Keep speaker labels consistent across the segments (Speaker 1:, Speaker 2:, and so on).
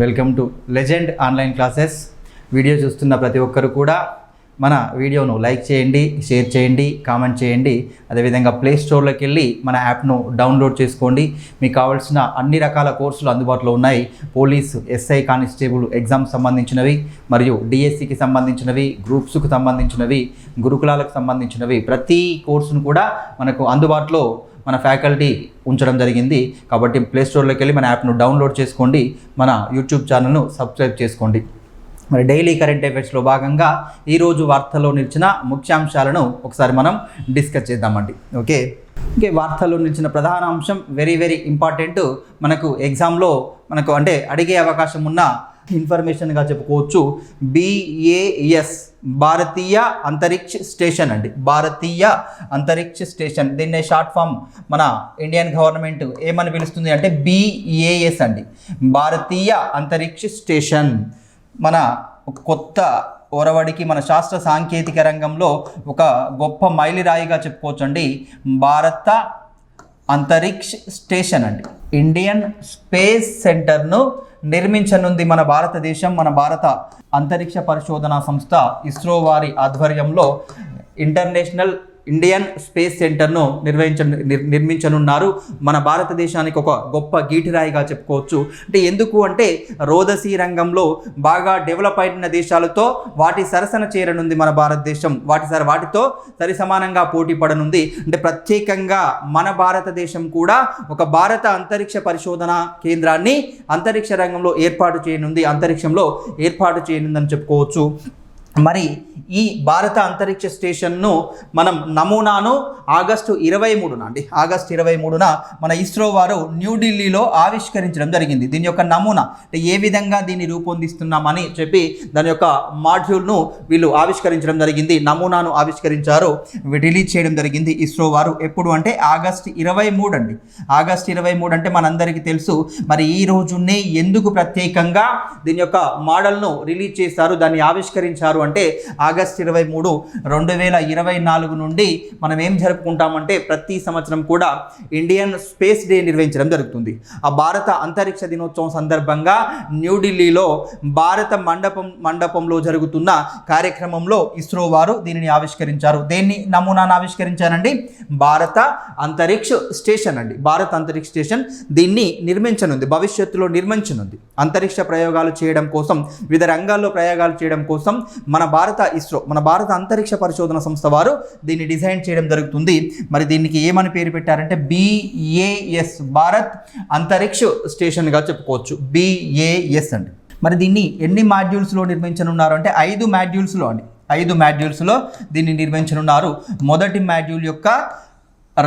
Speaker 1: Welcome to legend online classes. Video చూస్తున్న ప్రతి ఒక్కరు కూడా మన వీడియోను లైక్ చేయండి షేర్ చేయండి కామెంట్ చేయండి. అదేవిధంగా ప్లే స్టోర్లోకి వెళ్ళి మన యాప్ను డౌన్లోడ్ చేసుకోండి. మీకు కావాల్సిన అన్ని రకాల కోర్సులు అందుబాటులో ఉన్నాయి. పోలీస్ ఎస్ఐ కానిస్టేబుల్ ఎగ్జామ్స్ సంబంధించినవి మరియు డిఎస్సికి సంబంధించినవి గ్రూప్స్కు సంబంధించినవి గురుకులాలకు సంబంధించినవి. ప్రతి కోర్సును కూడా మనకు అందుబాటులో మన ఫ్యాకల్టీ ఉంచడం జరిగింది. కాబట్టి ప్లే స్టోర్లోకి వెళ్ళి మన యాప్ను డౌన్లోడ్ చేసుకోండి. మన యూట్యూబ్ ఛానల్ను సబ్స్క్రైబ్ చేసుకోండి. మరి డైలీ కరెంట్ అఫైర్స్లో భాగంగా ఈరోజు వార్తల్లో నిలిచిన ముఖ్యాంశాలను ఒకసారి మనం డిస్కస్ చేద్దామండి. ఓకే ఓకే వార్తల్లో నిలిచిన ప్రధాన అంశం వెరీ వెరీ ఇంపార్టెంట్ మనకు ఎగ్జామ్లో మనకు అంటే అడిగే అవకాశం ఉన్న ఇన్ఫర్మేషన్గా చెప్పుకోవచ్చు. బిఏఎస్ భారతీయ అంతరిక్ష స్టేషన్ అండి. భారతీయ అంతరిక్ష స్టేషన్. దీన్నే షార్ట్ ఫామ్ మన ఇండియన్ గవర్నమెంట్ ఏమని పిలుస్తుంది అంటే బిఏఎస్ అండి. భారతీయ అంతరిక్ష స్టేషన్. మన ఒక కొత్త ఒరవడికి మన శాస్త్ర సాంకేతిక రంగంలో ఒక గొప్ప మైలిరాయిగా చెప్పుకోవచ్చండి. భారత అంతరిక్ష స్టేషన్ అండి. ఇండియన్ స్పేస్ సెంటర్ను నిర్మించనుంది మన భారతదేశం. మన భారత అంతరిక్ష పరిశోధన సంస్థ ఇస్రో వారి ఆధ్వర్యంలో ఇంటర్నేషనల్ ఇండియన్ స్పేస్ సెంటర్ను నిర్వహించ నిర్- నిర్మించనున్నారు. మన భారతదేశానికి ఒక గొప్ప గీటిరాయిగా చెప్పుకోవచ్చు. అంటే ఎందుకు అంటే రోదసీ రంగంలో బాగా డెవలప్ అయిన దేశాలతో వాటి సరసన చేరనుంది మన భారతదేశం. వాటి సర వాటితో సరి సమానంగా పోటీ పడనుంది. అంటే ప్రత్యేకంగా మన భారతదేశం కూడా ఒక భారత అంతరిక్ష పరిశోధన కేంద్రాన్ని అంతరిక్ష రంగంలో ఏర్పాటు చేయనుంది. అంతరిక్షంలో ఏర్పాటు చేయనుందని చెప్పుకోవచ్చు. మరి ఈ భారత అంతరిక్ష స్టేషన్ను మనం నమూనాను ఆగస్టు ఇరవై మూడున అండి ఆగస్టు ఇరవై మూడున మన ఇస్రో వారు న్యూఢిల్లీలో ఆవిష్కరించడం జరిగింది. దీని యొక్క నమూనా అంటే ఏ విధంగా దీన్ని రూపొందిస్తున్నామని చెప్పి దాని యొక్క మాడ్యూల్ను వీళ్ళు ఆవిష్కరించడం జరిగింది నమూనాను ఆవిష్కరించారు రిలీజ్ చేయడం జరిగింది ఇస్రో వారు. ఎప్పుడు అంటే ఆగస్టు ఇరవై మూడు అండి ఆగస్టు ఇరవై మూడు అంటే మనందరికీ తెలుసు మరి ఈ రోజునే ఎందుకు ప్రత్యేకంగా దీని యొక్క మోడల్ను రిలీజ్ చేశారు దాన్ని ఆవిష్కరించారు అంటే ఆగస్ట్ ఇరవై మూడు రెండు వేల ఇరవై నాలుగు నుండి మనం ఏం జరుపుకుంటామంటే ప్రతి సంవత్సరం కూడా ఇండియన్ స్పేస్ డే నిర్వహించడం జరుగుతుంది. ఆ భారత అంతరిక్ష దినోత్సవం సందర్భంగా న్యూఢిల్లీలో భారత మండపం మండపంలో జరుగుతున్న కార్యక్రమంలో ఇస్రో వారు దీనిని ఆవిష్కరించారు. దేన్ని నమూనాను ఆవిష్కరించారండి? భారత అంతరిక్ష స్టేషన్ అండి. భారత అంతరిక్ష స్టేషన్ దీన్ని నిర్మించనుంది. భవిష్యత్తులో నిర్మించనుంది. అంతరిక్ష ప్రయోగాలు చేయడం కోసం వివిధ రంగాల్లో ప్రయోగాలు చేయడం కోసం మన భారత ఇస్రో మన భారత అంతరిక్ష పరిశోధన సంస్థ వారు దీన్ని డిజైన్ చేయడం జరుగుతుంది. మరి దీనికి ఏమని పేరు పెట్టారంటే బిఏఎస్ భారత్ అంతరిక్ష స్టేషన్గా చెప్పుకోవచ్చు. బిఏఎస్ అండి. మరి దీన్ని ఎన్ని మాడ్యూల్స్లో నిర్మించనున్నారు అంటే ఐదు మాడ్యూల్స్లో అండి. ఐదు మాడ్యూల్స్లో దీన్ని నిర్మించనున్నారు. మొదటి మాడ్యూల్ యొక్క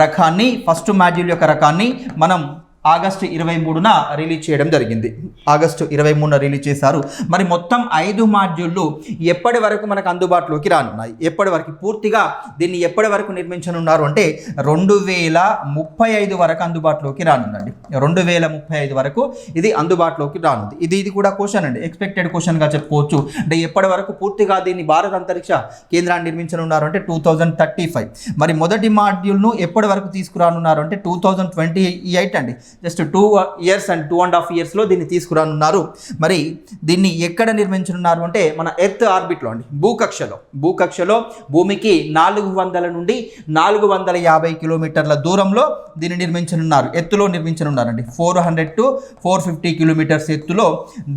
Speaker 1: రకాన్ని ఫస్ట్ మాడ్యూల్ యొక్క రకాన్ని మనం ఆగస్టు ఇరవై మూడున రిలీజ్ చేయడం జరిగింది. ఆగస్టు ఇరవై మూడున రిలీజ్ చేశారు. మరి మొత్తం ఐదు మాడ్యూళ్ళు ఎప్పటి వరకు మనకు అందుబాటులోకి రానున్నాయి? ఎప్పటి వరకు? పూర్తిగా దీన్ని ఎప్పటి వరకు నిర్మించనున్నారు అంటే రెండు వేల ముప్పై ఐదు వరకు అందుబాటులోకి రానుందండి. రెండు వేల ముప్పై ఐదు వరకు ఇది అందుబాటులోకి రానుంది. ఇది ఇది కూడా క్వశ్చన్ అండి. ఎక్స్పెక్టెడ్ క్వశ్చన్గా చెప్పుకోవచ్చు. అంటే ఎప్పటి వరకు పూర్తిగా దీన్ని భారత అంతరిక్ష కేంద్రాన్ని నిర్మించనున్నారు అంటే టూ థౌజండ్ థర్టీ ఫైవ్ మరి మొదటి మాడ్యూల్ను ఎప్పటి వరకు తీసుకురానున్నారు అంటే టూ థౌజండ్ ట్వంటీ ఎయిట్ అండి. Just two years and two and half ఇయర్స్లో దీన్ని తీసుకురానున్నారు. మరి దీన్ని ఎక్కడ నిర్మించనున్నారు అంటే మన ఎర్త్ ఆర్బిట్లో అండి భూకక్షలో. భూకక్షలో భూమికి నాలుగు వందల నుండి నాలుగు వందల యాభై కిలోమీటర్ల దూరంలో దీన్ని నిర్మించనున్నారు. ఎత్తులో నిర్మించనున్నారండి. Four hundred to four fifty kilometres ఎత్తులో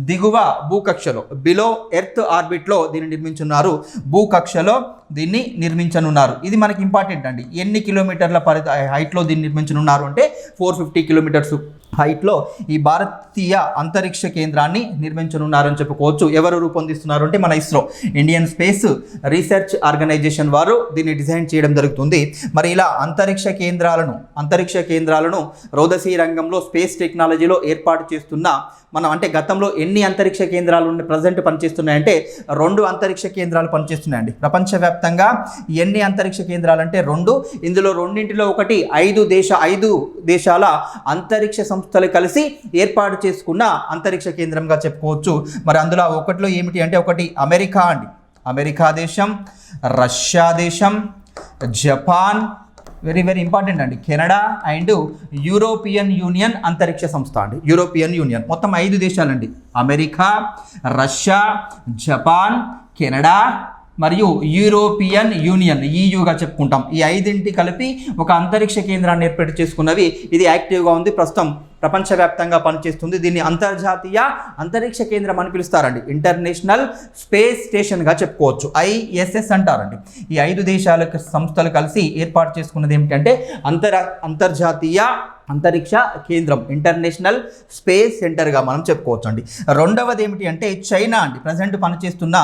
Speaker 1: దిగువ భూకక్షలో బిలో ఎర్త్ ఆర్బిట్లో దీన్ని నిర్మించున్నారు భూకక్షలో దీన్ని నిర్మించనున్నారు. ఇది మనకి ఇంపార్టెంట్ అండి. ఎన్ని కిలోమీటర్ల పరిధి హైట్లో దీన్ని నిర్మించనున్నారు అంటే ఫోర్ ఫిఫ్టీ కిలోమీటర్స్ హైట్లో ఈ భారతీయ అంతరిక్ష కేంద్రాన్ని నిర్మించనున్నారని చెప్పుకోవచ్చు. ఎవరు రూపొందిస్తున్నారు అంటే మన ISRO. Indian space research organisation వారు దీన్ని డిజైన్ చేయడం జరుగుతుంది. మరి ఇలా అంతరిక్ష కేంద్రాలను అంతరిక్ష కేంద్రాలను రోదసీ రంగంలో స్పేస్ టెక్నాలజీలో ఏర్పాటు చేస్తున్న మనం అంటే గతంలో ఎన్ని అంతరిక్ష కేంద్రాలు ప్రజెంట్ పనిచేస్తున్నాయంటే రెండు అంతరిక్ష కేంద్రాలు పనిచేస్తున్నాయండి. ప్రపంచవ్యాప్తంగా ఎన్ని అంతరిక్ష కేంద్రాలు అంటే రెండు. ఇందులో రెండింటిలో ఒకటి ఐదు దేశ ఐదు దేశాల అంతరిక్ష సంస్థలు కలిసి ఏర్పాటు చేసుకున్న అంతరిక్ష కేంద్రంగా చెప్పుకోవచ్చు. మరి అందులో ఒకటిలో ఏమిటి అంటే ఒకటి అమెరికా అండి. అమెరికా దేశం రష్యా దేశం జపాన్ వెరీ వెరీ ఇంపార్టెంట్ అండి. కెనడా అండ్ యూరోపియన్ యూనియన్ అంతరిక్ష సంస్థ అండి. European union. మొత్తం ఐదు దేశాలండి. అమెరికా రష్యా జపాన్ కెనడా మరియు యూరోపియన్ యూనియన్ ఈయూగా చెప్పుకుంటాం. ఈ ఐదింటి కలిపి ఒక అంతరిక్ష కేంద్రాన్ని ఏర్పాటు చేసుకున్నవి. ఇది యాక్టివ్గా ఉంది. ప్రస్తుతం ప్రపంచవ్యాప్తంగా పనిచేస్తుంది. దీన్ని అంతర్జాతీయ అంతరిక్ష కేంద్రం అని పిలుస్తారండి. ఇంటర్నేషనల్ స్పేస్ స్టేషన్గా చెప్పుకోవచ్చు. ఐఎస్ఎస్ అంటారండి. ఈ ఐదు దేశాల సంస్థలు కలిసి ఏర్పాటు చేసుకున్నది ఏమిటంటే అంతర అంతర్జాతీయ అంతరిక్ష కేంద్రం ఇంటర్నేషనల్ స్పేస్ సెంటర్గా మనం చెప్పుకోవచ్చు అండి రెండవది ఏమిటి అంటే చైనా అండి. ప్రజెంట్ పనిచేస్తున్న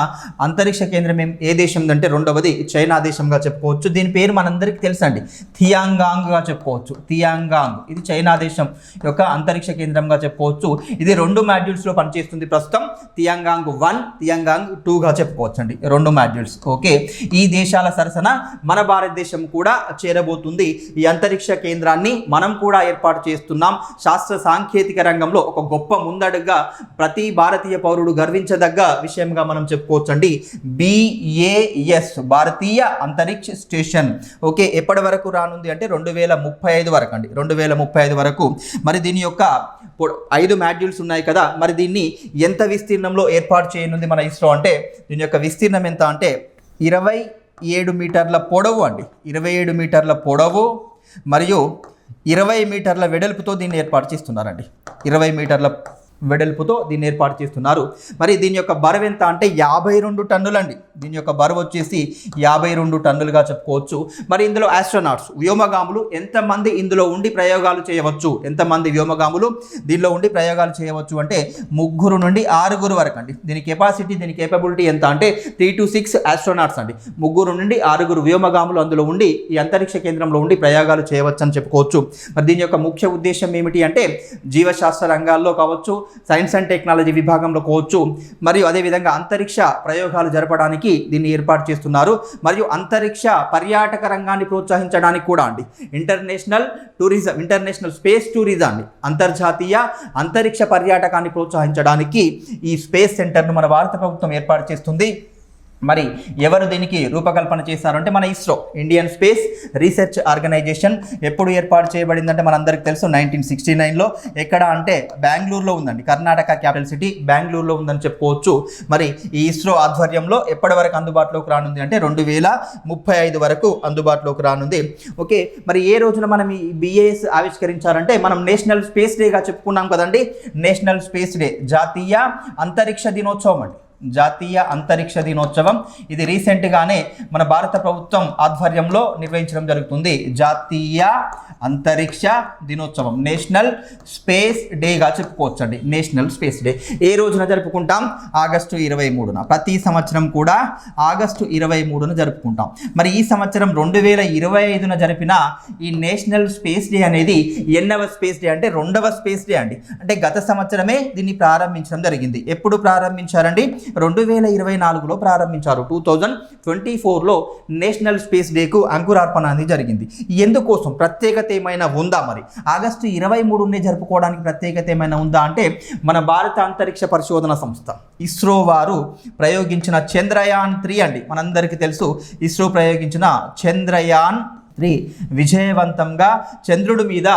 Speaker 1: అంతరిక్ష కేంద్రం ఏం ఏ దేశం అంటే రెండవది చైనా దేశంగా చెప్పుకోవచ్చు. దీని పేరు మనందరికీ తెలుసండి. థియాంగాంగ్గా చెప్పుకోవచ్చు. థియాంగాంగ్ ఇది చైనా దేశం యొక్క అంతరిక్ష కేంద్రంగా చెప్పుకోవచ్చు. ఇది రెండు మాడ్యూల్స్లో పనిచేస్తుంది ప్రస్తుతం. తియాంగాంగ్ వన్ థియాంగాంగ్ టూగా చెప్పుకోవచ్చు అండి రెండు మాడ్యూల్స్. ఓకే. ఈ దేశాల సరసన మన భారతదేశం కూడా చేరబోతుంది. ఈ అంతరిక్ష కేంద్రాన్ని మనం కూడా ఏర్పాటు చేస్తున్నాం. శాస్త్ర సాంకేతిక రంగంలో ఒక గొప్ప ముందడుగా ప్రతి భారతీయ పౌరుడు గర్వించదగ్గ విషయంగా మనం చెప్పుకోవచ్చండి. బిఏఎస్ భారతీయ అంతరిక్ష స్టేషన్. ఓకే ఎప్పటి వరకు రానుంది అంటే రెండు వేల ముప్పై ఐదు వరకు అండి. రెండు వేల ముప్పై ఐదు వరకు. మరి దీని యొక్క పొ- ఐదు మాడ్యూల్స్ ఉన్నాయి కదా మరి దీన్ని ఎంత విస్తీర్ణంలో ఏర్పాటు చేయనుంది మన ఇస్రో అంటే దీని యొక్క విస్తీర్ణం ఎంత అంటే ఇరవై ఏడు మీటర్ల పొడవు అండి. ఇరవై ఏడు మీటర్ల పొడవు మరియు ఇరవై మీటర్ల వెడల్పుతో దీన్ని ఏర్పాటు చేస్తున్నారండి. ఇరవై మీటర్ల వెడల్పుతో దీన్ని ఏర్పాటు చేస్తున్నారు. మరి దీని యొక్క బరువు ఎంత అంటే యాభై రెండు టన్నులండి. దీని యొక్క బరువు వచ్చేసి యాభై రెండు టన్నులుగా చెప్పుకోవచ్చు. మరి ఇందులో ఆస్ట్రోనాట్స్ వ్యోమగాములు ఎంతమంది ఇందులో ఉండి ప్రయోగాలు చేయవచ్చు? ఎంతమంది వ్యోమగాములు దీనిలో ఉండి ప్రయోగాలు చేయవచ్చు అంటే ముగ్గురు నుండి ఆరుగురు వరకు అండి దీని కెపాసిటీ దీని కేపబిలిటీ ఎంత అంటే త్రీ టు సిక్స్ ఆస్ట్రోనాట్స్ అండి. ముగ్గురు నుండి ఆరుగురు వ్యోమగాములు అందులో ఉండి ఈ అంతరిక్ష కేంద్రంలో ఉండి ప్రయోగాలు చేయవచ్చు అని చెప్పుకోవచ్చు. మరి దీని యొక్క ముఖ్య ఉద్దేశం ఏమిటి అంటే జీవశాస్త్ర రంగాల్లో కావచ్చు సైన్స్ అండ్ టెక్నాలజీ విభాగంలో కావచ్చు మరియు అదేవిధంగా అంతరిక్ష ప్రయోగాలు జరపడానికి దీన్ని ఏర్పాటు చేస్తున్నారు. మరియు అంతరిక్ష పర్యాటక రంగాన్ని ప్రోత్సహించడానికి కూడా అండి. International tourism international space tourism అంతర్జాతీయ అంతరిక్ష పర్యాటకాన్ని ప్రోత్సహించడానికి ఈ స్పేస్ సెంటర్ను మన భారత ప్రభుత్వం ఏర్పాటు చేస్తుంది. మరి ఎవరు దీనికి రూపకల్పన చేశారంటే మన ISRO Indian space research organisation ఎప్పుడు ఏర్పాటు చేయబడిందంటే మనందరికి తెలుసు నైన్టీన్ సిక్స్టీ నైన్లో ఎక్కడ అంటే బెంగళూరులో ఉందండి కర్ణాటక క్యాపిటల్ సిటీ బెంగళూరులో ఉందని చెప్పుకోవచ్చు. మరి ఈ ఇస్రో ఆధ్వర్యంలో ఎప్పటి వరకు అందుబాటులోకి రానుంది అంటే రెండు వేల ముప్పై ఐదు వరకు అందుబాటులోకి రానుంది. ఓకే మరి ఏ రోజున మనం ఈ బిఏఎస్ ఆవిష్కరించారంటే మనం నేషనల్ స్పేస్ డేగా చెప్పుకున్నాం కదండి. నేషనల్ స్పేస్ డే జాతీయ అంతరిక్ష దినోత్సవం అండి. జాతీయ అంతరిక్ష దినోత్సవం. ఇది రీసెంట్గానే మన భారత ప్రభుత్వం ఆధ్వర్యంలో నిర్వహించడం జరుగుతుంది. జాతీయ అంతరిక్ష దినోత్సవం. నేషనల్ స్పేస్ డేగా చెప్పుకోవచ్చండి. National space day. ఏ రోజున జరుపుకుంటాం? ఆగస్టు ఇరవై మూడున. ప్రతి సంవత్సరం కూడా ఆగస్టు ఇరవై మూడున జరుపుకుంటాం. మరి ఈ సంవత్సరం రెండు వేల ఇరవై ఐదున జరిపిన ఈ నేషనల్ స్పేస్ డే అనేది ఎన్నవ స్పేస్ డే అంటే రెండవ స్పేస్ డే అండి. అంటే గత సంవత్సరమే దీన్ని ప్రారంభించడం జరిగింది. ఎప్పుడు ప్రారంభించారండి? రెండు వేల ఇరవై నాలుగులో ప్రారంభించారు. టూ థౌజండ్ ట్వంటీ ఫోర్లో నేషనల్ స్పేస్ డేకు అంకురార్పణ అనేది జరిగింది. ఎందుకోసం? ప్రత్యేకత ఏమైనా ఉందా మరి? ఆగస్టు ఇరవై మూడునే జరుపుకోవడానికి ప్రత్యేకత ఏమైనా ఉందా అంటే మన భారత అంతరిక్ష పరిశోధన సంస్థ ఇస్రో వారు ప్రయోగించిన చంద్రయాన్ త్రీ అండి. మనందరికీ తెలుసు ఇస్రో ప్రయోగించిన చంద్రయాన్ త్రీ. విజయవంతంగా చంద్రుడి మీద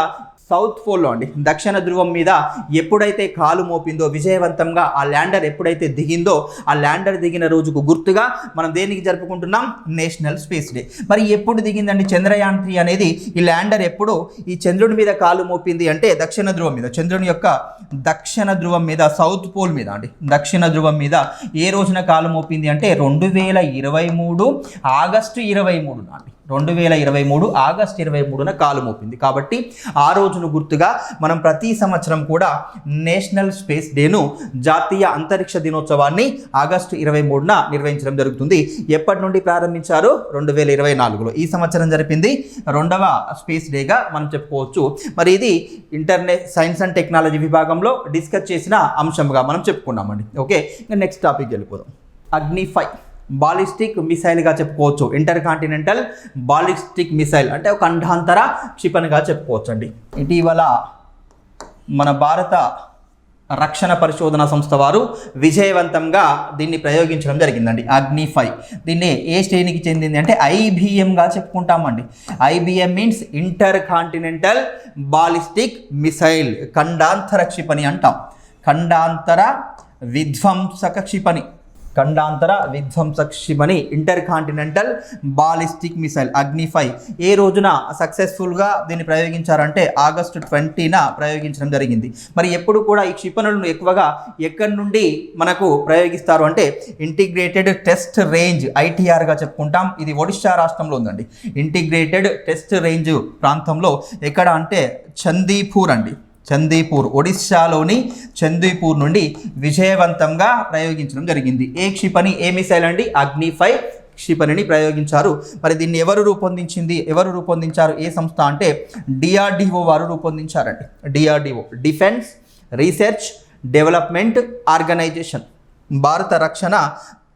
Speaker 1: సౌత్ పోల్లో అండి. దక్షిణ ధృవం మీద ఎప్పుడైతే కాలు మోపిందో విజయవంతంగా ఆ ల్యాండర్ ఎప్పుడైతే దిగిందో ఆ ల్యాండర్ దిగిన రోజుకు గుర్తుగా మనం దేనికి జరుపుకుంటున్నాం? National space day. మరి ఎప్పుడు దిగిందండి చంద్రయాన్ త్రీ అనేది? ఈ ల్యాండర్ ఎప్పుడు? ఈ చంద్రుడి మీద కాలు మోపింది అంటే దక్షిణ ధ్రువం మీద. చంద్రుని యొక్క దక్షిణ ధృవం మీద సౌత్ పోల్ మీద అండి. దక్షిణ ధ్రువం మీద ఏ రోజున కాలు మోపింది అంటే రెండు వేల ఇరవై మూడు ఆగస్టు ఇరవై మూడు అండి. రెండు వేల ఇరవై మూడు ఆగస్ట్ ఇరవై మూడున కాలు మోపింది. కాబట్టి ఆ రోజును గుర్తుగా మనం ప్రతి సంవత్సరం కూడా నేషనల్ స్పేస్ డేను జాతీయ అంతరిక్ష దినోత్సవాన్ని ఆగస్టు ఇరవై మూడున నిర్వహించడం జరుగుతుంది. ఎప్పటి నుండి ప్రారంభించారు? రెండు వేల ఇరవై నాలుగులో. ఈ సంవత్సరం జరిపింది రెండవ స్పేస్ డేగా మనం చెప్పుకోవచ్చు. మరి ఇది ఇంటర్నెట్ సైన్స్ అండ్ టెక్నాలజీ విభాగంలో డిస్కస్ చేసిన అంశంగా మనం చెప్పుకున్నామండి. ఓకే ఇంకా నెక్స్ట్ టాపిక్ వెళ్ళిపోదాం. అగ్ని ఫైవ్ బాలిస్టిక్ మిసైల్గా చెప్పుకోవచ్చు. ఇంటర్ కాంటినెంటల్ బాలిస్టిక్ మిసైల్ అంటే ఒక ఖండాంతర క్షిపణిగా చెప్పుకోవచ్చు అండి ఇటీవల మన భారత రక్షణ పరిశోధన సంస్థ వారు విజయవంతంగా దీన్ని ప్రయోగించడం జరిగిందండి. అగ్ని ఫైవ్ దీన్ని ఏ శ్రేణికి చెందింది అంటే ఐబిఎంగా చెప్పుకుంటామండి. IBM means intercontinental ballistic missile ఖండాంతర క్షిపణి అంటాం. ఖండాంతర విధ్వంసక క్షిపణి. ఖండాంతర విధ్వంస క్షిపణి intercontinental ballistic missile Agni five ఏ రోజున సక్సెస్ఫుల్గా దీన్ని ప్రయోగించారంటే ఆగస్టు ట్వంటీన ప్రయోగించడం జరిగింది. మరి ఎప్పుడు కూడా ఈ క్షిపణులను ఎక్కువగా ఎక్కడి నుండి మనకు ప్రయోగిస్తారు అంటే ఇంటిగ్రేటెడ్ టెస్ట్ రేంజ్ ఐటీఆర్గా చెప్పుకుంటాం. ఇది ఒడిశా రాష్ట్రంలో ఉందండి. ఇంటిగ్రేటెడ్ టెస్ట్ రేంజ్ ప్రాంతంలో ఎక్కడ అంటే చందీపూర్ అండి. చందీపూర్ ఒడిశాలోని చందీపూర్ నుండి విజయవంతంగా ప్రయోగించడం జరిగింది. ఏ క్షిపణి ఏ మిసైల్ అండి? అగ్ని ఫైవ్ క్షిపణిని ప్రయోగించారు. మరి దీన్ని ఎవరు రూపొందించింది? ఎవరు రూపొందించారు? ఏ సంస్థ అంటే డిఆర్డిఓ వారు రూపొందించారండి. DRDO defence research development organisation భారత రక్షణ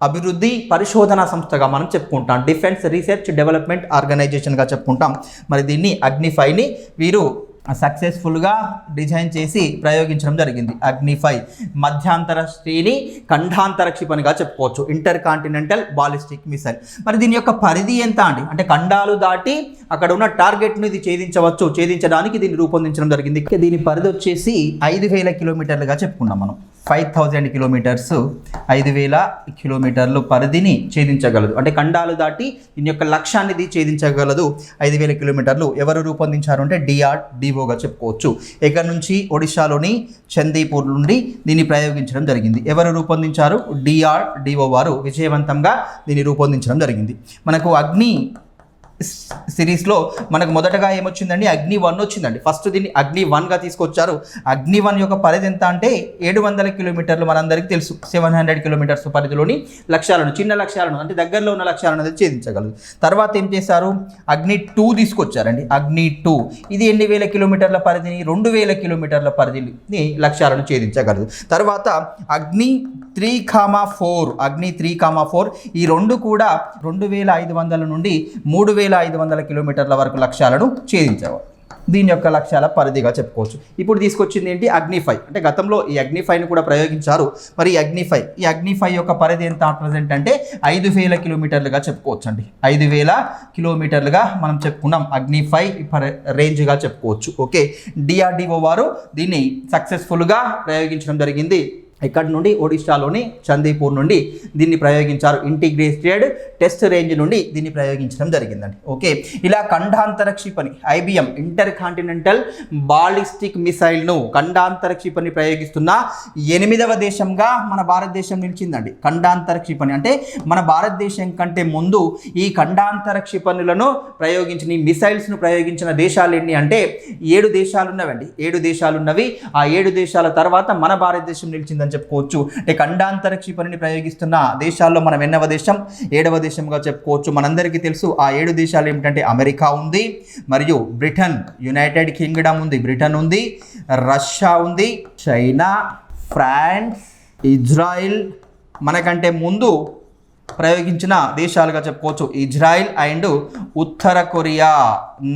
Speaker 1: అభివృద్ధి పరిశోధన సంస్థగా మనం చెప్పుకుంటాం. డిఫెన్స్ రీసెర్చ్ డెవలప్మెంట్ ఆర్గనైజేషన్గా చెప్పుకుంటాం. మరి దీన్ని అగ్నిఫైని వీరు సక్సెస్ఫుల్గా డిజైన్ చేసి ప్రయోగించడం జరిగింది. అగ్ని ఫైవ్ మధ్యాంతర శ్రేణి ఖండాంతర క్షిపణిగా చెప్పుకోవచ్చు. ఇంటర్ కాంటినెంటల్ బాలిస్టిక్ మిసైల్ మరి దీని యొక్క పరిధి ఎంత అండి? అంటే ఖండాలు దాటి అక్కడ ఉన్న టార్గెట్ను ఇది ఛేదించవచ్చు. ఛేదించడానికి దీన్ని రూపొందించడం జరిగింది. దీని పరిధి వచ్చేసి ఐదు వేల కిలోమీటర్లుగా చెప్పుకున్నాం మనం. ఫైవ్ థౌజండ్ కిలోమీటర్స్ ఐదు వేల కిలోమీటర్లు పరిధిని ఛేదించగలదు. అంటే ఖండాలు దాటి దీని యొక్క లక్ష్యాన్ని ఛేదించగలదు. ఐదు వేల కిలోమీటర్లు ఎవరు రూపొందించారు అంటే డిఆర్ డిఓగా చెప్పుకోవచ్చు. ఇక్కడ నుంచి ఒడిశాలోని చందీపూర్ నుండి దీన్ని ప్రయోగించడం జరిగింది. ఎవరు రూపొందించారు? డిఆర్ డిఓ వారు విజయవంతంగా దీన్ని రూపొందించడం జరిగింది. మనకు అగ్ని సిరీస్లో మనకు మొదటగా ఏమొచ్చిందండి? అగ్ని వన్ వచ్చిందండి. ఫస్ట్ దీన్ని అగ్ని వన్గా తీసుకొచ్చారు. అగ్ని వన్ యొక్క పరిధి ఎంత అంటే ఏడు వందల కిలోమీటర్లు మనందరికీ తెలుసు. సెవెన్ హండ్రెడ్ కిలోమీటర్స్ పరిధిలోని లక్ష్యాలను చిన్న లక్ష్యాలను అంటే దగ్గరలో ఉన్న లక్ష్యాలను అనేది ఛేదించగలదు. తర్వాత ఏం చేశారు? అగ్ని టూ తీసుకొచ్చారండి. అగ్ని టూ. ఇది ఎన్ని వేల కిలోమీటర్ల పరిధిని? రెండు వేల కిలోమీటర్ల పరిధిని లక్ష్యాలను ఛేదించగలదు. తర్వాత Agni three comma four Agni three comma four ఈ రెండు కూడా రెండు వేల ఐదు వందల నుండి మూడు వేల ఐదు వందల కిలోమీటర్ల వరకు లక్ష్యాలను ఛేదించవు. దీని యొక్క లక్ష్యాల పరిధిగా చెప్పుకోవచ్చు. ఇప్పుడు తీసుకొచ్చింది ఏంటి? అగ్నిఫై అంటే గతంలో ఈ అగ్నిఫైని కూడా ప్రయోగించారు. మరి ఈ అగ్నిఫై ఈ అగ్నిఫై యొక్క పరిధి ఎంత ప్రజెంట్ అంటే ఐదు వేల కిలోమీటర్లుగా చెప్పుకోవచ్చు అండి ఐదు వేల కిలోమీటర్లుగా మనం చెప్పుకున్నాం అగ్ని ఫైవ్ రేంజ్గా చెప్పుకోవచ్చు. ఓకే. డిఆర్డిఓ వారు దీన్ని సక్సెస్ఫుల్గా ప్రయోగించడం జరిగింది. ఇక్కడ నుండి ఒడిశాలోని చందీపూర్ నుండి దీన్ని ప్రయోగించారు. ఇంటిగ్రేటెడ్ టెస్ట్ రేంజ్ నుండి దీన్ని ప్రయోగించడం జరిగిందండి. ఓకే. ఇలా ఖండాంతర క్షిపణి ఐబిఎం ఇంటర్ కాంటినెంటల్ బాలిస్టిక్ మిసైల్ను ఖండాంతర క్షిపణి ప్రయోగిస్తున్న ఎనిమిదవ దేశంగా మన భారతదేశం నిలిచిందండి. ఖండాంతర క్షిపణి అంటే మన భారతదేశం కంటే ముందు ఈ ఖండాంతర క్షిపణులను ప్రయోగించిన ఈ మిసైల్స్ను ప్రయోగించిన దేశాలు ఎన్ని అంటే ఏడు దేశాలు ఉన్నవండి ఏడు దేశాలు ఉన్నవి ఆ ఏడు దేశాల తర్వాత మన భారతదేశం నిలిచిందని చెప్పుకోవచ్చు. అంటే ఖండాంతర క్షిపణిని ప్రయోగిస్తున్న దేశాల్లో మనం ఎన్నవ దేశం? ఏడవ దేశంగా చెప్పుకోవచ్చు. మనందరికీ తెలుసు ఆ ఏడు దేశాలు ఏమిటంటే అమెరికా ఉంది మరియు బ్రిటన్ యునైటెడ్ కింగ్డమ్ ఉంది బ్రిటన్ ఉంది రష్యా ఉంది చైనా ఫ్రాన్స్ ఇజ్రాయిల్. మనకంటే ముందు ప్రయోగించిన దేశాలుగా చెప్పుకోవచ్చు. ఇజ్రాయిల్ అండ్ ఉత్తర కొరియా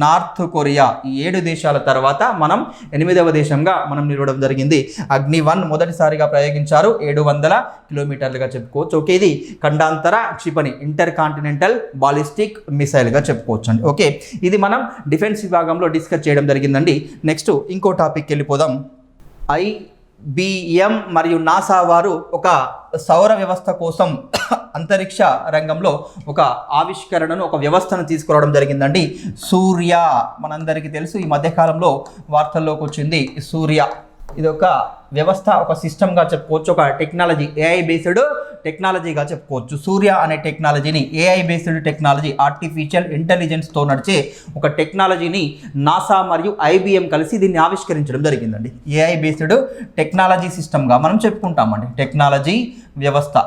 Speaker 1: నార్త్ కొరియా ఈ ఏడు దేశాల తర్వాత మనం ఎనిమిదవ దేశంగా మనం నిలవడం జరిగింది. అగ్ని వన్ మొదటిసారిగా ప్రయోగించారు. ఏడు వందల కిలోమీటర్లుగా చెప్పుకోవచ్చు. ఓకే ఇది ఖండాంతర క్షిపణి ఇంటర్ కాంటినెంటల్ బాలిస్టిక్ మిసైల్గా చెప్పుకోవచ్చు అండి. ఓకే ఇది మనం డిఫెన్స్ విభాగంలో డిస్కస్ చేయడం జరిగిందండి. నెక్స్ట్ ఇంకో టాపిక్ వెళ్ళిపోదాం. ఐ బిఎం మరియు నాసా వారు ఒక సౌర వ్యవస్థ కోసం అంతరిక్ష రంగంలో ఒక ఆవిష్కరణను ఒక వ్యవస్థను తీసుకురావడం జరిగిందండి. సూర్య మనందరికీ తెలుసు ఈ మధ్యకాలంలో వార్తల్లోకి వచ్చింది సూర్య. ఇది ఒక వ్యవస్థ ఒక సిస్టమ్గా చెప్పుకోవచ్చు ఒక టెక్నాలజీ ఏఐ బేస్డ్ టెక్నాలజీగా చెప్పుకోవచ్చు. సూర్య అనే టెక్నాలజీని ఏఐ బేస్డ్ టెక్నాలజీ ఆర్టిఫిషియల్ ఇంటెలిజెన్స్తో నడిచే ఒక టెక్నాలజీని నాసా మరియు ఐబిఎం కలిసి దీన్ని ఆవిష్కరించడం జరిగిందండి. ఏఐ బేస్డ్ టెక్నాలజీ సిస్టమ్గా మనం చెప్పుకుంటామండి. టెక్నాలజీ వ్యవస్థ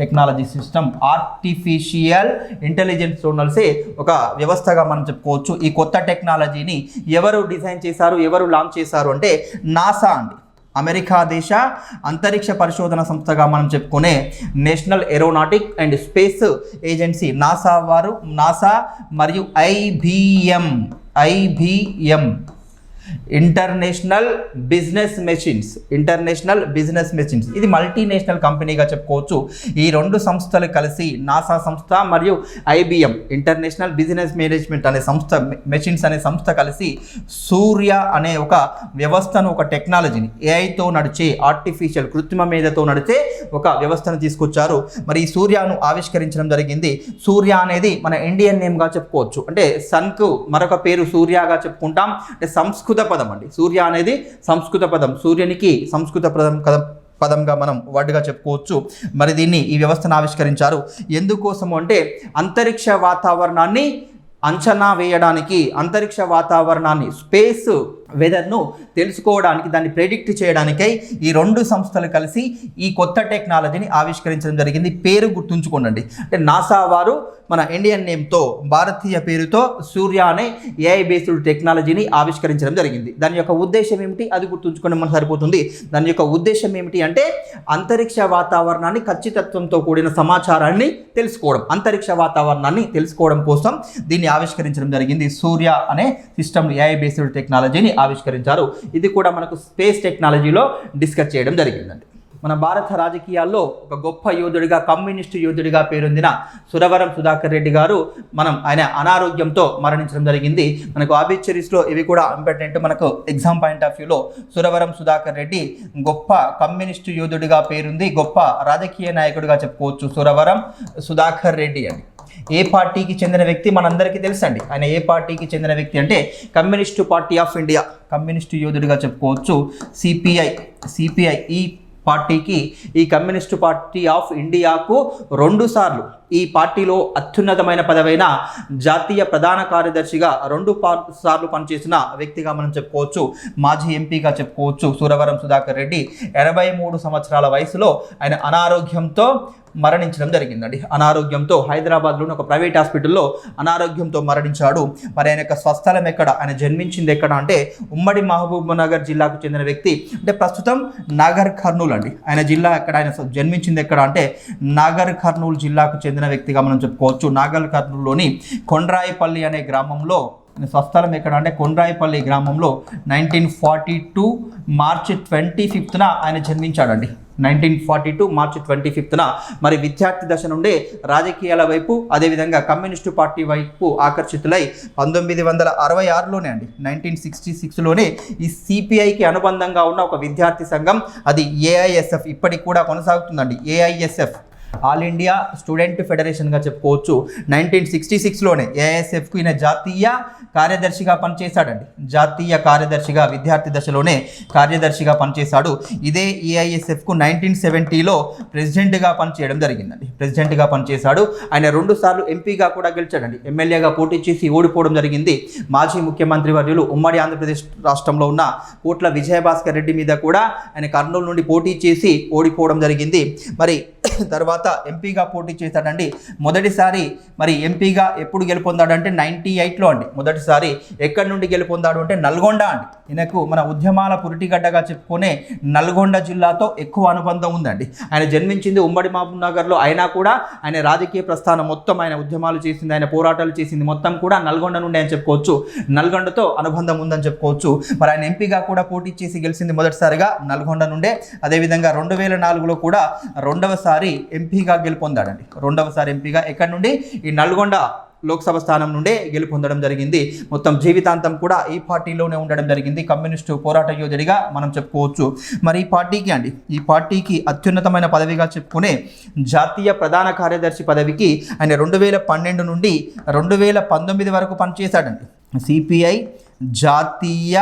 Speaker 1: టెక్నాలజీ సిస్టమ్ ఆర్టిఫిషియల్ ఇంటెలిజెన్స్ నలిసే ఒక వ్యవస్థగా మనం చెప్పుకోవచ్చు. ఈ కొత్త టెక్నాలజీని ఎవరు డిజైన్ చేశారు ఎవరు లాంచ్ చేశారు అంటే నాసా అండి. అమెరికా దేశ అంతరిక్ష పరిశోధన సంస్థగా మనం చెప్పుకునే national aeronautic and space agency NASA వారు నాసా మరియు IBM IBM international business machines international business machines. ఇది మల్టీనేషనల్ కంపెనీగా చెప్పుకోవచ్చు. ఈ రెండు సంస్థలు కలిసి నాసా సంస్థ మరియు ఐబిఎం ఇంటర్నేషనల్ బిజినెస్ మేనేజ్మెంట్ అనే సంస్థ మెషిన్స్ అనే సంస్థ కలిసి సూర్య అనే ఒక వ్యవస్థను ఒక టెక్నాలజీని ఏఐతో నడిచే ఆర్టిఫిషియల్ కృత్రిమ మేధతో నడిచే ఒక వ్యవస్థను తీసుకొచ్చారు. మరి ఈ సూర్యను ఆవిష్కరించడం జరిగింది. సూర్య అనేది మన ఇండియన్ నేమ్గా చెప్పుకోవచ్చు. అంటే సన్కు మరొక పేరు సూర్యగా చెప్పుకుంటాం. అంటే సంస్కృత పదం అండి. సూర్య అనేది సంస్కృత పదం. సూర్యునికి సంస్కృత పదం కదం పదంగా మనం వర్డ్గా చెప్పుకోవచ్చు. మరి దీన్ని ఈ వ్యవస్థను ఆవిష్కరించారు. ఎందుకోసము అంటే అంతరిక్ష వాతావరణాన్ని అంచనా వేయడానికి అంతరిక్ష వాతావరణాన్ని స్పేస్ వెదర్ను తెలుసుకోవడానికి దాన్ని ప్రెడిక్ట్ చేయడానికై ఈ రెండు సంస్థలు కలిసి ఈ కొత్త టెక్నాలజీని ఆవిష్కరించడం జరిగింది. పేరు గుర్తుంచుకోండి అంటే నాసా వారు మన ఇండియన్ నేమ్తో భారతీయ పేరుతో సూర్య అనే ఏఐ బేస్డ్ టెక్నాలజీని ఆవిష్కరించడం జరిగింది. దాని యొక్క ఉద్దేశం ఏమిటి? అది గుర్తుంచుకోవడం మనకు సరిపోతుంది. దాని యొక్క ఉద్దేశం ఏమిటి అంటే అంతరిక్ష వాతావరణాన్ని ఖచ్చితత్వంతో కూడిన సమాచారాన్ని తెలుసుకోవడం. అంతరిక్ష వాతావరణాన్ని తెలుసుకోవడం కోసం దీన్ని ఆవిష్కరించడం జరిగింది సూర్య అనే సిస్టమ్ ఏఐ బేస్డ్ టెక్నాలజీని ఆవిష్కరించారు. ఇది కూడా మనకు స్పేస్ టెక్నాలజీలో డిస్కస్ చేయడం జరిగిందండి. మన భారత రాజకీయాల్లో ఒక గొప్ప యోధుడిగా కమ్యూనిస్టు యోధుడిగా పేరొందిన సురవరం సుధాకర్ రెడ్డి గారు మనం ఆయన అనారోగ్యంతో మరణించడం జరిగింది. మనకు ఆబిచరీస్లో ఇవి కూడా ఇంపార్టెంట్ మనకు ఎగ్జామ్ పాయింట్ ఆఫ్ వ్యూలో సురవరం సుధాకర్ రెడ్డి గొప్ప కమ్యూనిస్టు యోధుడిగా పేరుంది గొప్ప రాజకీయ నాయకుడిగా చెప్పుకోవచ్చు సురవరం సుధాకర్ రెడ్డి అని. ఏ పార్టీకి చెందిన వ్యక్తి మనందరికీ తెలుసండి. ఆయన ఏ పార్టీకి చెందిన వ్యక్తి అంటే communist party of India. Communist యోధుడిగా చెప్పుకోవచ్చు. సిపిఐ సిపిఐ ఈ పార్టీకి ఈ కమ్యూనిస్టు పార్టీ ఆఫ్ ఇండియాకు రెండు సార్లు ఈ పార్టీలో అత్యున్నతమైన పదవైన జాతీయ ప్రధాన కార్యదర్శిగా రెండు సార్లు పనిచేసిన వ్యక్తిగా మనం చెప్పుకోవచ్చు. మాజీ ఎంపీగా చెప్పుకోవచ్చు. సూరవరం సుధాకర్ రెడ్డి ఎనభై మూడు సంవత్సరాల వయసులో ఆయన అనారోగ్యంతో మరణించడం జరిగిందండి. అనారోగ్యంతో హైదరాబాద్లోని ఒక ప్రైవేట్ హాస్పిటల్లో అనారోగ్యంతో మరణించాడు. మరి ఆయన యొక్క స్వస్థలం ఎక్కడ? ఆయన జన్మించింది ఎక్కడ? అంటే ఉమ్మడి మహబూబ్ నగర్ జిల్లాకు చెందిన వ్యక్తి. అంటే ప్రస్తుతం నాగర్ కర్నూలు అండి. ఆయన జిల్లా ఎక్కడ? ఆయన జన్మించింది ఎక్కడ? అంటే నాగర్ కర్నూలు జిల్లాకు చెందిన వ్యక్తిగా మనం చెప్పుకోవచ్చు. నాగర్ కర్నూలులోని కొండ్రాయిపల్లి అనే గ్రామంలో స్వస్థలం ఎక్కడ అంటే కొండ్రాయిపల్లి గ్రామంలో నైన్టీన్ ఫార్టీ టూ మార్చి ట్వంటీ ఫిఫ్త్న ఆయన జన్మించాడండి. నైన్టీన్ ఫార్టీ టూ మార్చి ట్వంటీ ఫిఫ్త్న మరి విద్యార్థి దశ నుండే రాజకీయాల వైపు అదేవిధంగా కమ్యూనిస్టు పార్టీ వైపు ఆకర్షితులై పంతొమ్మిది వందల అరవై ఆరులోనే అండి నైన్టీన్ సిక్స్టీ సిక్స్లోనే ఈ సిపిఐకి అనుబంధంగా ఉన్న ఒక విద్యార్థి సంఘం అది ఏఐఎస్ఎఫ్ ఇప్పటికి కూడా కొనసాగుతుందండి. ఏఐఎస్ఎఫ్ ఆల్ ఇండియా స్టూడెంట్ ఫెడరేషన్గా చెప్పుకోవచ్చు. నైన్టీన్ సిక్స్టీ సిక్స్లోనే ఏఎస్ఎఫ్కు ఈయన జాతీయ కార్యదర్శిగా పనిచేశాడండి. జాతీయ కార్యదర్శిగా విద్యార్థి దశలోనే కార్యదర్శిగా పనిచేశాడు. ఇదే ఏఐఎస్ఎఫ్కు నైన్టీన్ సెవెంటీలో ప్రెసిడెంట్గా పనిచేయడం జరిగిందండి. ప్రెసిడెంట్గా పనిచేశాడు. ఆయన రెండుసార్లు ఎంపీగా కూడా గెలిచాడండి. ఎమ్మెల్యేగా పోటీ చేసి ఓడిపోవడం జరిగింది. మాజీ ముఖ్యమంత్రి వర్యులు ఉమ్మడి ఆంధ్రప్రదేశ్ రాష్ట్రంలో ఉన్న కోట్ల విజయభాస్కర్ రెడ్డి మీద కూడా ఆయన కర్నూలు నుండి పోటీ చేసి ఓడిపోవడం జరిగింది. మరి తర్వాత ఎంపీగా పోటీ చేశాడండి. మొదటిసారి మరి ఎంపీగా ఎప్పుడు గెలుపొందాడు అంటే నైంటీ ఎయిట్లో అండి. మొదటిసారి ఎక్కడి నుండి గెలుపొందాడు అంటే నల్గొండ అండి. ఈయనకు మన ఉద్యమాల పురిటిగడ్డగా చెప్పుకునే నల్గొండ జిల్లాతో ఎక్కువ అనుబంధం ఉందండి. ఆయన జన్మించింది ఉమ్మడి మహబూబ్ నగర్లో అయినా కూడా ఆయన రాజకీయ ప్రస్థానం మొత్తం ఆయన ఉద్యమాలు చేసింది ఆయన పోరాటాలు చేసింది మొత్తం కూడా నల్గొండ నుండి అని చెప్పుకోవచ్చు. నల్గొండతో అనుబంధం ఉందని చెప్పుకోవచ్చు. మరి ఆయన ఎంపీగా కూడా పోటీ చేసి గెలిచింది మొదటిసారిగా నల్గొండ నుండే. అదేవిధంగా రెండు వేల నాలుగులో కూడా రెండవసారి ఎంపీ ఎంపీగా గెలుపొందాడండి. రెండవసారి ఎంపీగా ఎక్కడి నుండి? ఈ నల్గొండ లోక్సభ స్థానం నుండే గెలుపొందడం జరిగింది. మొత్తం జీవితాంతం కూడా ఈ పార్టీలోనే ఉండడం జరిగింది. కమ్యూనిస్టు పోరాట యోధుడిగా మనం చెప్పుకోవచ్చు. మరి ఈ పార్టీకి అండి ఈ పార్టీకి అత్యున్నతమైన పదవిగా చెప్పుకునే జాతీయ ప్రధాన కార్యదర్శి పదవికి ఆయన రెండు వేల పన్నెండు నుండి రెండు వేల పంతొమ్మిది వరకు పనిచేశాడండి. సిపిఐ జాతీయ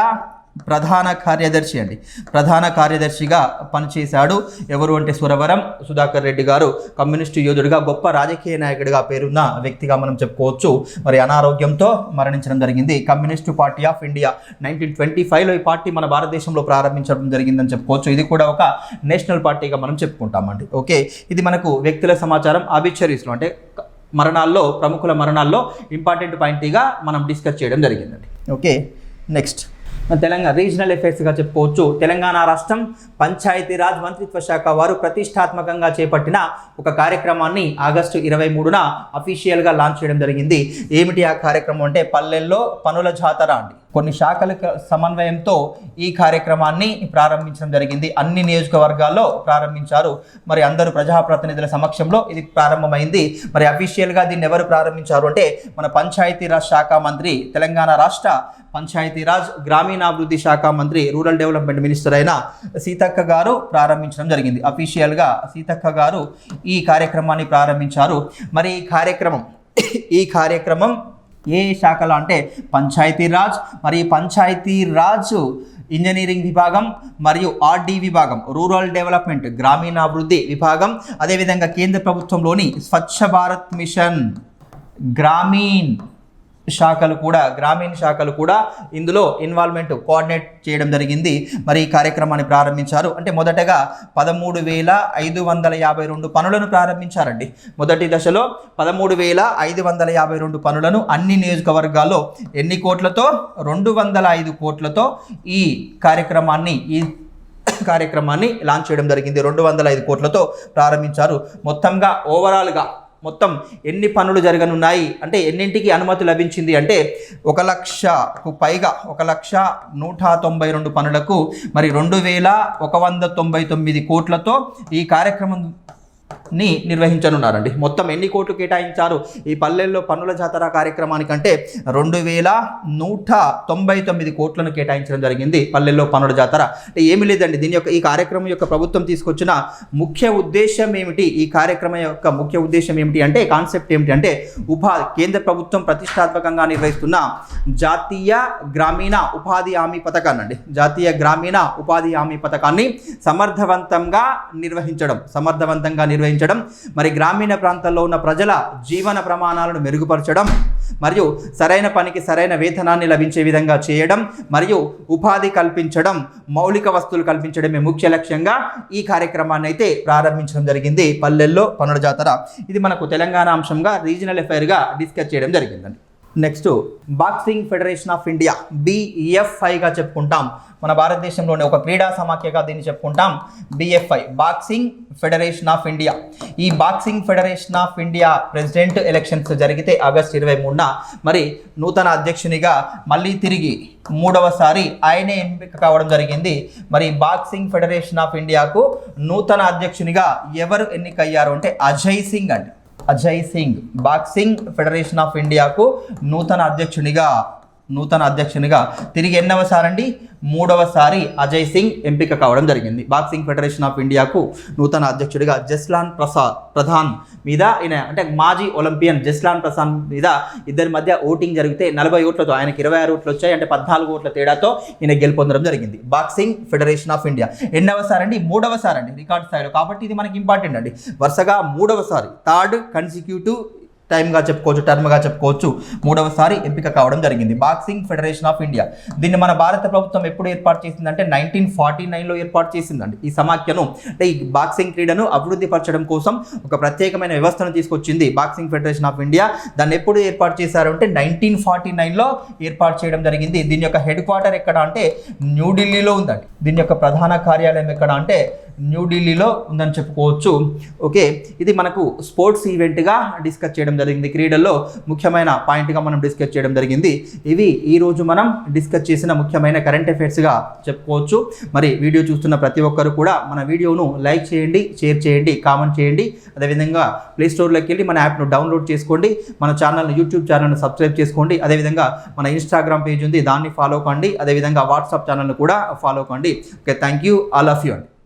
Speaker 1: ప్రధాన కార్యదర్శి అండి. ప్రధాన కార్యదర్శిగా పనిచేశాడు. ఎవరు అంటే సురవరం సుధాకర్ రెడ్డి గారు. కమ్యూనిస్టు యోధుడిగా గొప్ప రాజకీయ నాయకుడిగా పేరున్న వ్యక్తిగా మనం చెప్పుకోవచ్చు. మరి అనారోగ్యంతో మరణించడం జరిగింది. Communist party of India nineteen twenty ఫైవ్లో ఈ పార్టీ మన భారతదేశంలో ప్రారంభించడం జరిగిందని చెప్పుకోవచ్చు. ఇది కూడా ఒక నేషనల్ పార్టీగా మనం చెప్పుకుంటామండి. ఓకే? ఇది మనకు వ్యక్తుల సమాచారం. ఆబిచరీస్లో అంటే మరణాల్లో ప్రముఖుల మరణాల్లో ఇంపార్టెంట్ పాయింట్గా మనం డిస్కస్ చేయడం జరిగిందండి. ఓకే? నెక్స్ట్. తెలంగాణ రీజనల్ ఎఫెక్ట్స్గా చెప్పుకోవచ్చు. తెలంగాణ రాష్ట్రం పంచాయతీరాజ్ మంత్రిత్వ శాఖ వారు ప్రతిష్టాత్మకంగా చేపట్టిన ఒక కార్యక్రమాన్ని ఆగస్టు ఇరవై మూడున అఫీషియల్గా లాంచ్ చేయడం జరిగింది. ఏమిటి ఆ కార్యక్రమం అంటే పల్లెల్లో పనుల జాతర అండి. కొన్ని శాఖల క- సమన్వయంతో ఈ కార్యక్రమాన్ని ప్రారంభించడం జరిగింది. అన్ని నియోజకవర్గాల్లో ప్రారంభించారు. మరి అందరూ ప్రజాప్రతినిధుల సమక్షంలో ఇది ప్రారంభమైంది. మరి అఫీషియల్గా దీన్ని ఎవరు ప్రారంభించారు అంటే మన పంచాయతీరాజ్ శాఖ మంత్రి తెలంగాణ రాష్ట్ర పంచాయతీరాజ్ గ్రామీణాభివృద్ధి శాఖ మంత్రి రూరల్ డెవలప్మెంట్ మినిస్టర్ అయిన సీతక్క గారు ప్రారంభించడం జరిగింది. అఫీషియల్గా సీతక్క గారు ఈ కార్యక్రమాన్ని ప్రారంభించారు. మరి ఈ కార్యక్రమం ఈ కార్యక్రమం ఏ శాఖలో అంటే పంచాయతీరాజ్ మరి పంచాయతీరాజ్ ఇంజనీరింగ్ విభాగం మరియు ఆర్డీ విభాగం రూరల్ డెవలప్మెంట్ గ్రామీణాభివృద్ధి విభాగం అదేవిధంగా కేంద్ర ప్రభుత్వంలోని స్వచ్ఛ భారత్ మిషన్ గ్రామీణ్ శాఖలు కూడా గ్రామీణ శాఖలు కూడా ఇందులో ఇన్వాల్వ్మెంట్ కోఆర్డినేట్ చేయడం జరిగింది. మరి ఈ కార్యక్రమాన్ని ప్రారంభించారు. అంటే మొదటగా పదమూడు వేల ఐదు వందల యాభై రెండు పనులను ప్రారంభించారండి. మొదటి దశలో పదమూడు వేల ఐదు వందల యాభై రెండు పనులను అన్ని నియోజకవర్గాల్లో ఎన్ని కోట్లతో? రెండు వందల ఐదు కోట్లతో ఈ కార్యక్రమాన్ని ఈ కార్యక్రమాన్ని లాంచ్ చేయడం జరిగింది. రెండు వందల ఐదు కోట్లతో ప్రారంభించారు. మొత్తంగా ఓవరాల్గా మొత్తం ఎన్ని పనులు జరగనున్నాయి? అంటే ఎన్నింటికి అనుమతి లభించింది? అంటే ఒక లక్షకు పైగా ఒక లక్ష నూట తొంభై రెండు పనులకు మరి రెండు వేల ఒక వంద తొంభై తొమ్మిది కోట్లతో ఈ కార్యక్రమం ని నిర్వహించనున్నారండి. మొత్తం ఎన్ని కోట్లు కేటాయించారు? ఈ పల్లెల్లో పన్నుల జాతర కార్యక్రమానికంటే రెండు వేల నూట తొంభై తొమ్మిది కోట్లను కేటాయించడం జరిగింది పల్లెల్లో పన్నుల జాతర. అంటే ఏమి లేదండి. దీని యొక్క ఈ కార్యక్రమం యొక్క ప్రభుత్వం తీసుకొచ్చిన ముఖ్య ఉద్దేశం ఏమిటి? ఈ కార్యక్రమం యొక్క ముఖ్య ఉద్దేశం ఏమిటి అంటే కాన్సెప్ట్ ఏమిటి అంటే ఉపాధి కేంద్ర ప్రభుత్వం ప్రతిష్టాత్మకంగా నిర్వహిస్తున్న జాతీయ గ్రామీణ ఉపాధి హామీ పథకాన్ని అండి జాతీయ గ్రామీణ ఉపాధి హామీ పథకాన్ని సమర్థవంతంగా నిర్వహించడం సమర్థవంతంగా నిర్వహించడం మరి గ్రామీణ ప్రాంతాల్లో ఉన్న ప్రజల జీవన ప్రమాణాలను మెరుగుపరచడం మరియు సరైన పనికి సరైన వేతనాన్ని లభించే విధంగా చేయడం మరియు ఉపాధి కల్పించడం మౌలిక వస్తువులు కల్పించడమే ముఖ్య లక్ష్యంగా ఈ కార్యక్రమాన్ని అయితే ప్రారంభించడం జరిగింది పల్లెల్లో పనుల జాతర. ఇది మనకు తెలంగాణ అంశంగా రీజనల్ ఎఫైర్గా డిస్కస్ చేయడం జరిగిందండి. Next boxing federation of India బిఎఫ్ఐగా చెప్పుకుంటాం. మన భారతదేశంలోనే ఒక క్రీడా సమాఖ్యగా దీన్ని చెప్పుకుంటాం. BFI boxing federation of India ఈ boxing federation of India president elections జరిగితే ఆగస్ట్ ఇరవై మూడున మరి నూతన అధ్యక్షునిగా మళ్ళీ తిరిగి మూడవసారి ఆయనే ఎంపిక కావడం జరిగింది. మరి బాక్సింగ్ ఫెడరేషన్ ఆఫ్ ఇండియాకు నూతన అధ్యక్షునిగా ఎవరు ఎన్నికయ్యారు అంటే అజయ్ సింగ్ అండి Ajay Singh. Boxing federation of ఇండియాకు నూతన అధ్యక్షునిగా నూతన అధ్యక్షునిగా తిరిగి ఎన్నవసారండి అండి మూడవసారి అజయ్ సింగ్ ఎంపిక కావడం జరిగింది. బాక్సింగ్ ఫెడరేషన్ ఆఫ్ ఇండియాకు నూతన అధ్యక్షుడిగా జస్లాన్ ప్రసాద్ ప్రధాన్ మీద ఈయన అంటే మాజీ ఒలింపియన్ జస్లాన్ ప్రసాద్ మీద ఇద్దరి మధ్య ఓటింగ్ జరిగితే నలభై ఓట్లతో ఆయనకి ఇరవై ఆరు ఓట్లు వచ్చాయి. అంటే పద్నాలుగు ఓట్ల తేడాతో ఈయన గెలుపొందడం జరిగింది. Boxing federation of India. ఎన్నవసారండి అండి రికార్డ్ స్థాయిలో. కాబట్టి ఇది మనకి ఇంపార్టెంట్ అండి. వరుసగా మూడవసారి థర్డ్ కన్సిక్యూటివ్ టైమ్గా చెప్పుకోవచ్చు టర్మ్గా చెప్పుకోవచ్చు మూడవసారి ఎంపిక కావడం జరిగింది. Boxing federation of India. దీన్ని మన భారత ప్రభుత్వం ఎప్పుడు ఏర్పాటు చేసిందంటే నైన్టీన్ ఫార్టీ నైన్లో ఏర్పాటు చేసిందండి. ఈ సమాఖ్యను అంటే ఈ బాక్సింగ్ క్రీడను అభివృద్ధి పరచడం కోసం ఒక ప్రత్యేకమైన వ్యవస్థను తీసుకొచ్చింది బాక్సింగ్ ఫెడరేషన్ ఆఫ్ ఇండియా. దాన్ని ఎప్పుడు ఏర్పాటు చేశారు అంటే నైన్టీన్ ఫార్టీ నైన్లో ఏర్పాటు చేయడం జరిగింది. దీని యొక్క హెడ్ క్వార్టర్ ఎక్కడ అంటే న్యూఢిల్లీలో ఉందండి. దీని యొక్క ప్రధాన కార్యాలయం ఎక్కడ అంటే న్యూఢిల్లీలో ఉందని చెప్పుకోవచ్చు. ఓకే ఇది మనకు స్పోర్ట్స్ ఈవెంట్గా డిస్కస్ చేయడం జరిగింది. క్రీడల్లో ముఖ్యమైన పాయింట్గా మనం డిస్కస్ చేయడం జరిగింది. ఇవి ఈరోజు మనం డిస్కస్ చేసిన ముఖ్యమైన కరెంట్ అఫైర్స్గా చెప్పుకోవచ్చు. మరి వీడియో చూస్తున్న ప్రతి ఒక్కరు కూడా మన వీడియోను లైక్ చేయండి షేర్ చేయండి కామెంట్ చేయండి. అదేవిధంగా ప్లేస్టోర్లోకి వెళ్ళి మన యాప్ను డౌన్లోడ్ చేసుకోండి. మన ఛానల్ యూట్యూబ్ ఛానల్ను సబ్స్క్రైబ్ చేసుకోండి. అదేవిధంగా మన ఇన్స్టాగ్రామ్ పేజ్ ఉంది. దాన్ని ఫాలో కండి. అదేవిధంగా వాట్సాప్ ఛానల్ను కూడా ఫాలో కండి. Okay thank you all of you అండి